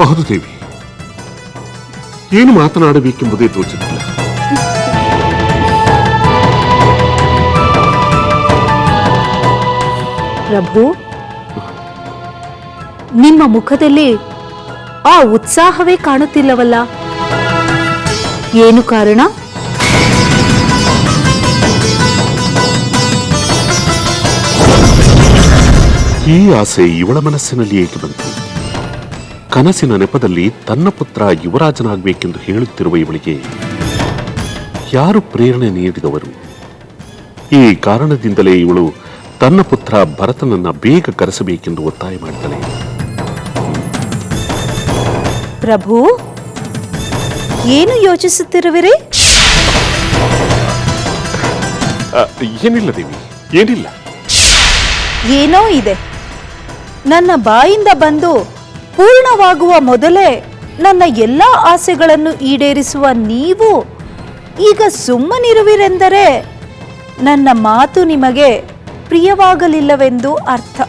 ಹೌದು ದೇವಿ. ಏನು ಮಾತನಾಡಬೇಕೆಂಬುದೇ ತೋಚುತ್ತಿಲ್ಲ. ಪ್ರಭು ನಿಮ್ಮ ಮುಖದಲ್ಲಿ ಆ ಉತ್ಸಾಹವೇ ಕಾಣುತ್ತಿಲ್ಲವಲ್ಲ? ಏನು ಕಾರಣ? ಈ ಆಸೆ ಇವಳ ಮನಸ್ಸಿನಲ್ಲಿ ಏಕೆ ಬಂತು. ಕನಸಿನ ನೆಪದಲ್ಲಿ ತನ್ನ ಪುತ್ರ ಯುವರಾಜನಾಗಬೇಕೆಂದು ಹೇಳುತ್ತಿರುವ ಇವಳಿಗೆ ಯಾರು ಪ್ರೇರಣೆ ನೀಡಿದವರು? ಈ ಕಾರಣದಿಂದಲೇ ಇವಳು ತನ್ನ ಪುತ್ರ ಭರತನನ್ನ ಬೇಗ ಕರೆಸಬೇಕೆಂದು ಒತ್ತಾಯ ಮಾಡ್ತಾನೆ ಪ್ರಭು ಏನು ಯೋಚಿಸುತ್ತಿರುವಿರಿ? ಏನಿಲ್ಲ ದೇವಿ ಏನಿಲ್ಲ. ಏನೋ ಇದೆ. ನನ್ನ ಬಾಯಿಂದ ಬಂದು ಪೂರ್ಣವಾಗುವ ಮೊದಲೇ ನನ್ನ ಎಲ್ಲ ಆಸೆಗಳನ್ನು ಈಡೇರಿಸುವ ನೀವು ಈಗ ಸುಮ್ಮನಿರುವಿರೆಂದರೆ ನನ್ನ ಮಾತು ನಿಮಗೆ ಪ್ರಿಯವಾಗಲಿಲ್ಲವೆಂದು ಅರ್ಥ.